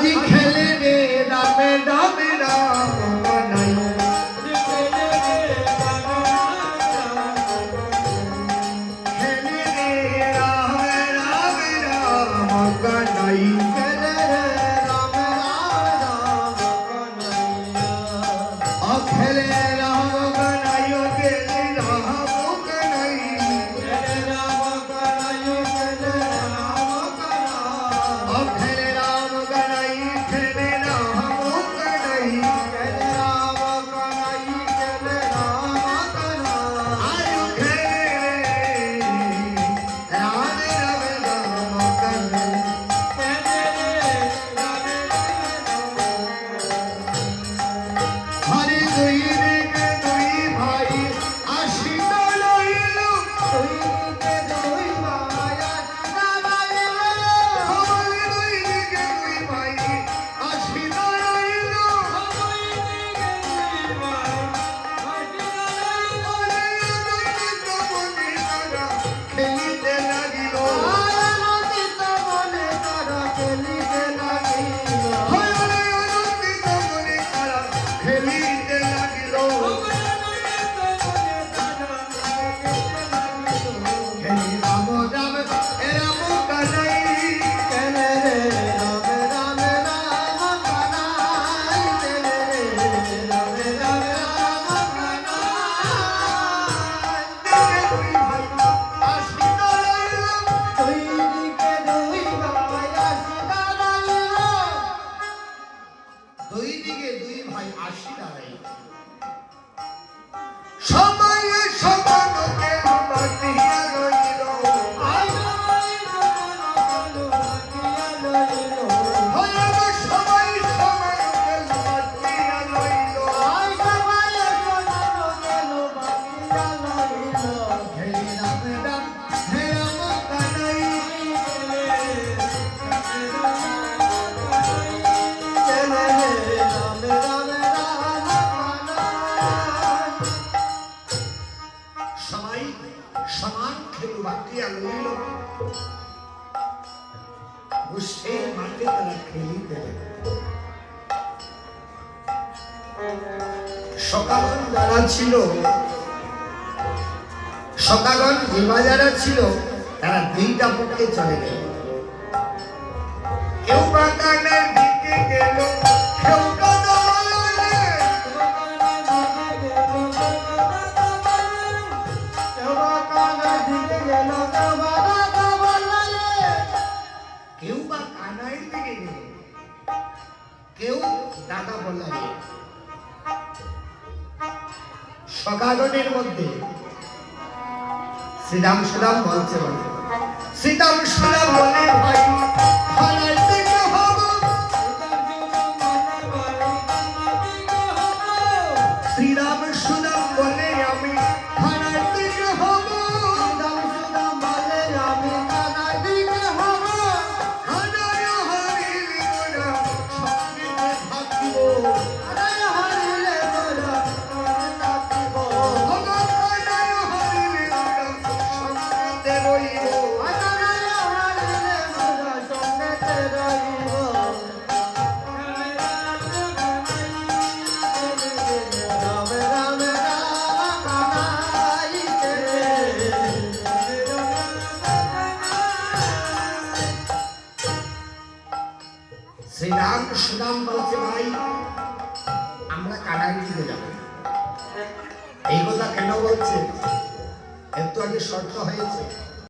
아직 Feliz Trump বাটিয়া লইল মাঠে তারা যারা ছিল যারা ছিল, তারা দুইটা পক্ষে চলে গেল। কেউ বা কেউ টাকা বলা সকালের মধ্যে শ্রীরাম সুরাম বলছে বলে। শ্রীরাম সুরাম বলে শ্রীরাম সুদাম বলছে ভাই আমরা কানাগিরিতে যাব এই কথা কেন বলছে? এত আগে শর্ত হয়েছে